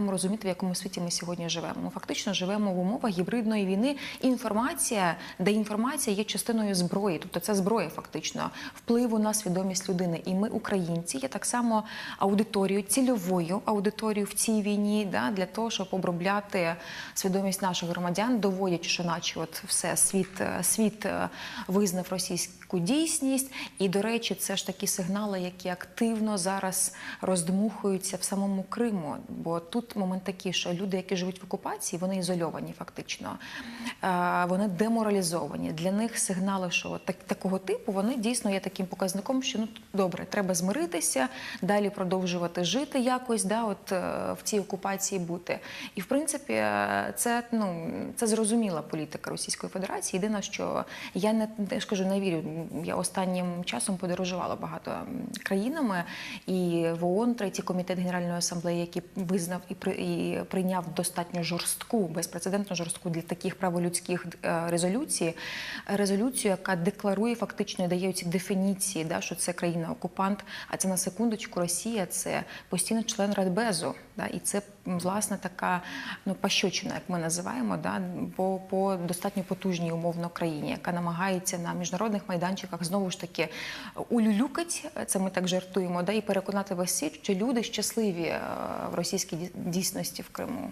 маємо розуміти, в якому світі ми сьогодні живемо. Ми фактично живемо в умовах гібридної війни. Інформація, де інформація є частиною зброї, тобто це зброя фактично впливу на свідомість людини. І ми, українці, є так само аудиторією, цільовою аудиторією в цій війні, да, для того, щоб обробляти свідомість наших громадян, доводячи, що наче от все світ, е, світ е, визнав російську дійсність. І, до речі, це ж такі сигнали, які активно зараз роздмухуються в самому Криму. Бо тут момент такий, що люди, які живуть в окупації, вони ізольовані фактично, Е, вони деморалізовані. Для них сигнали, що так, такого типу, вони дійсно є таким показником, що ну добре, треба змиритися, далі продовжувати жити якось, да, от е, в цій окупації бути. І в принципі, е, це ну це зрозуміла політика Російської Федерації. Єдине, що я не я ж кажу, не вірю. Я останнім часом подорожувала багато країнами, і в ООН третій комітет Генеральної асамблеї, який визнав і при і прийняв достатньо жорстку, безпрецедентно жорстку для таких праволюдських е, резолюцій, резолюцію, яка декларує фактично і дає ці дефініції, да, що це країна-окупант, а це на секундочку Росія, це постійно член Радбезу. Да, і це власне така ну пащочина, як ми називаємо, да, по, по достатньо потужній умовно країні, яка намагається на міжнародних майданчиках знову ж таки улюлюкать, це ми так жартуємо, да, і переконати весь світ, що люди щасливі е, в російській ді- дійсності в Криму.